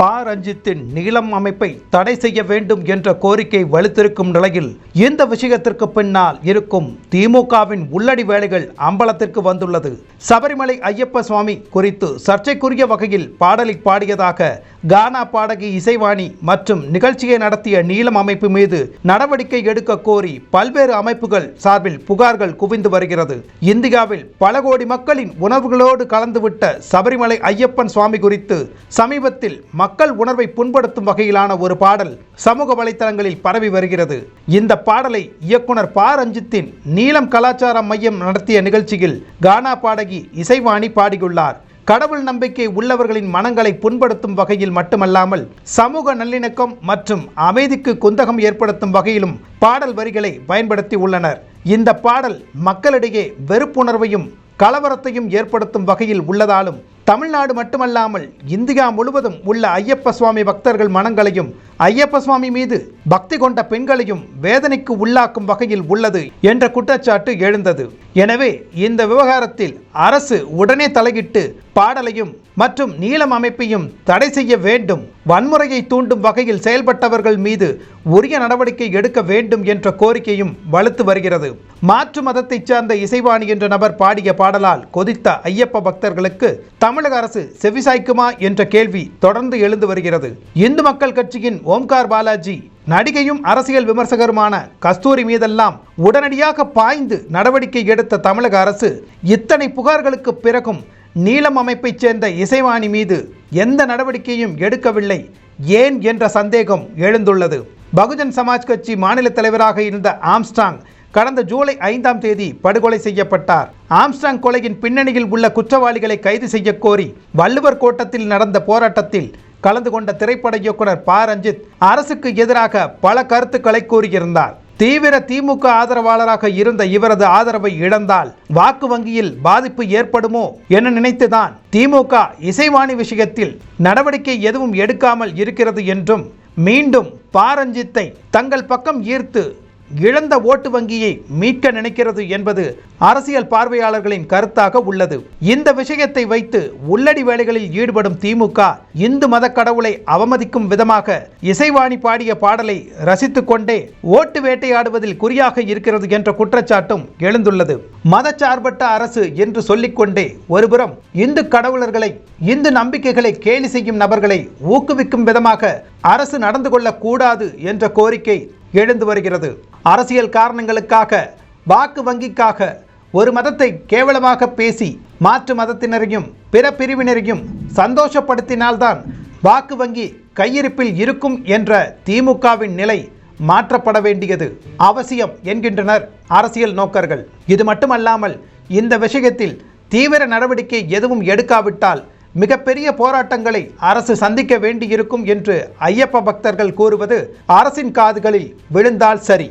ப ரஞ்சித்தின் நீளம் அமைப்பை தடை செய்ய வேண்டும் என்ற கோரிக்கை வலுத்திருக்கும் நிலையில் இந்த விஷயத்திற்கு பின்னால் இருக்கும் திமுகவின் உள்ளடி வேலைகள் அம்பலத்திற்கு வந்துள்ளது. சபரிமலை ஐயப்ப சுவாமி குறித்து சர்ச்சைக்குரிய வகையில் பாடலை பாடியதாக கானா பாடகி இசைவாணி மற்றும் நிகழ்ச்சியை நடத்திய நீளம் அமைப்பு மீது நடவடிக்கை எடுக்க கோரி பல்வேறு அமைப்புகள் சார்பில் புகார்கள் குவிந்து வருகிறது. இந்தியாவில் பல கோடி மக்களின் உணர்வுகளோடு கலந்துவிட்ட சபரிமலை ஐயப்பன் சுவாமி குறித்து சமீபத்தில் மக்கள் உணர்வை புண்படுத்தும் வகையிலான ஒரு பாடல் சமூக வலைத்தளங்களில் பரவி வருகிறது. இந்த பாடலை இயக்குனர் ப. ரஞ்சித்தின் நீலம் கலாச்சார மையம் நடத்திய நிகழ்ச்சியில் கானா பாடகி இசைவாணி பாடியுள்ளார். கடவுள் நம்பிக்கை உள்ளவர்களின் மனங்களை புண்படுத்தும் வகையில் மட்டுமல்லாமல் சமூக நல்லிணக்கம் மற்றும் அமைதிக்கு குந்தகம் ஏற்படுத்தும் வகையிலும் பாடல் வரிகளை பயன்படுத்தி உள்ளனர். இந்த பாடல் மக்களிடையே வெறுப்புணர்வையும் கலவரத்தையும் ஏற்படுத்தும் வகையில் உள்ளதாலும் தமிழ்நாடு மட்டுமல்லாமல் இந்தியா முழுவதும் உள்ள ஐயப்ப சுவாமி பக்தர்கள் மனங்களையும் ஐயப்ப சுவாமி மீது பக்தி கொண்ட பெண்களையும் வேதனைக்கு உள்ளாக்கும் வகையில் உள்ளது என்ற குற்றச்சாட்டு எழுந்தது. எனவே இந்த விவகாரத்தில் அரசு உடனே தலையிட்டு பாடலையும் மற்றும் நீளம் அமைப்பையும் தடை செய்ய வேண்டும். வன்முறையை தூண்டும் வகையில் செயல்பட்டவர்கள் மீது உரிய நடவடிக்கை எடுக்க வேண்டும் என்ற கோரிக்கையும் வலுத்து வருகிறது. மாற்று மதத்தைச் சார்ந்த இசைவாணி என்ற நபர் பாடிய பாடலால் கொதித்த ஐயப்ப பக்தர்களுக்கு தமிழக அரசு செவிசாய்க்குமா என்ற கேள்வி தொடர்ந்து எழுந்து வருகிறது. இந்து மக்கள் கட்சியின் ஓம்கார் பாலாஜி நடிகையும் அரசியல் விமர்சகருமான கஸ்தூரி மீதெல்லாம் உடனடியாக பாய்ந்து நடவடிக்கை எடுத்த தமிழக அரசு இத்தனை புகார்களுக்கு பிறகும் நீலம் அமைப்பைச் சேர்ந்த இசைவாணி மீது எந்த நடவடிக்கையும் எடுக்கவில்லை. ஏன் என்ற சந்தேகம் எழுந்துள்ளது. பகுஜன் சமாஜ் கட்சி மாநில தலைவராக இருந்த ஆம்ஸ்டாங் கடந்த ஜூலை ஐந்தாம் தேதி படுகொலை செய்யப்பட்டார். ஆம்ஸ்டாங் கொலையின் பின்னணியில் உள்ள குற்றவாளிகளை கைது செய்ய கோரி வள்ளுவர் கோட்டத்தில் நடந்த போராட்டத்தில் கலந்து கொண்ட திரைப்பட இயக்குனர் ப. ரஞ்சித் அரசுக்கு எதிராக பல கருத்துக்களை கூறியிருந்தார். தீவிர திமுக ஆதரவாளராக இருந்த இவரது ஆதரவை இழந்தால் வாக்கு வங்கியில் பாதிப்பு ஏற்படுமோ என நினைத்துதான் திமுக இசைவாணி விஷயத்தில் நடவடிக்கை எதுவும் எடுக்காமல் இருக்கிறது என்றும் மீண்டும் பாரஞ்சித்தை தங்கள் பக்கம் ஈர்த்து இழந்த ஓட்டு வங்கியை மீட்க நினைக்கிறது என்பது அரசியல் பார்வையாளர்களின் கருத்தாக உள்ளது. இந்த விஷயத்தை வைத்து உள்ளடி வேலைகளில் ஈடுபடும் திமுக இந்து மத கடவுளை அவமதிக்கும் விதமாக இசைவாணி பாடிய பாடலை ரசித்துக் கொண்டே ஓட்டு வேட்டையாடுவதில் குறியாக இருக்கிறது என்ற குற்றச்சாட்டும் எழுந்துள்ளது. மதச்சார்பற்ற அரசு என்று சொல்லிக்கொண்டே ஒருபுறம் இந்து கடவுளர்களை இந்து நம்பிக்கைகளை கேலி செய்யும் நபர்களை ஊக்குவிக்கும் விதமாக அரசு நடந்து கொள்ளக்கூடாது என்ற கோரிக்கை எழுந்து வருகிறது. அரசியல் காரணங்களுக்காக வாக்கு வங்கிக்காக ஒரு மதத்தை கேவலமாக பேசி மாற்று மதத்தினரையும் பிற பிரிவினரையும் சந்தோஷப்படுத்தினால்தான் வாக்கு வங்கி கையிருப்பில் இருக்கும் என்ற திமுகவின் நிலை மாற்றப்பட வேண்டியது அவசியம் என்கின்றனர் அரசியல் நோக்கர்கள். இது மட்டுமல்லாமல் இந்த விஷயத்தில் தீவிர நடவடிக்கை எதுவும் எடுக்காவிட்டால் மிகப்பெரிய போராட்டங்களை அரசு சந்திக்க வேண்டியிருக்கும் என்று ஐயப்ப பக்தர்கள் கூறுவது அரசின் காதுகளில் விழுந்தால் சரி.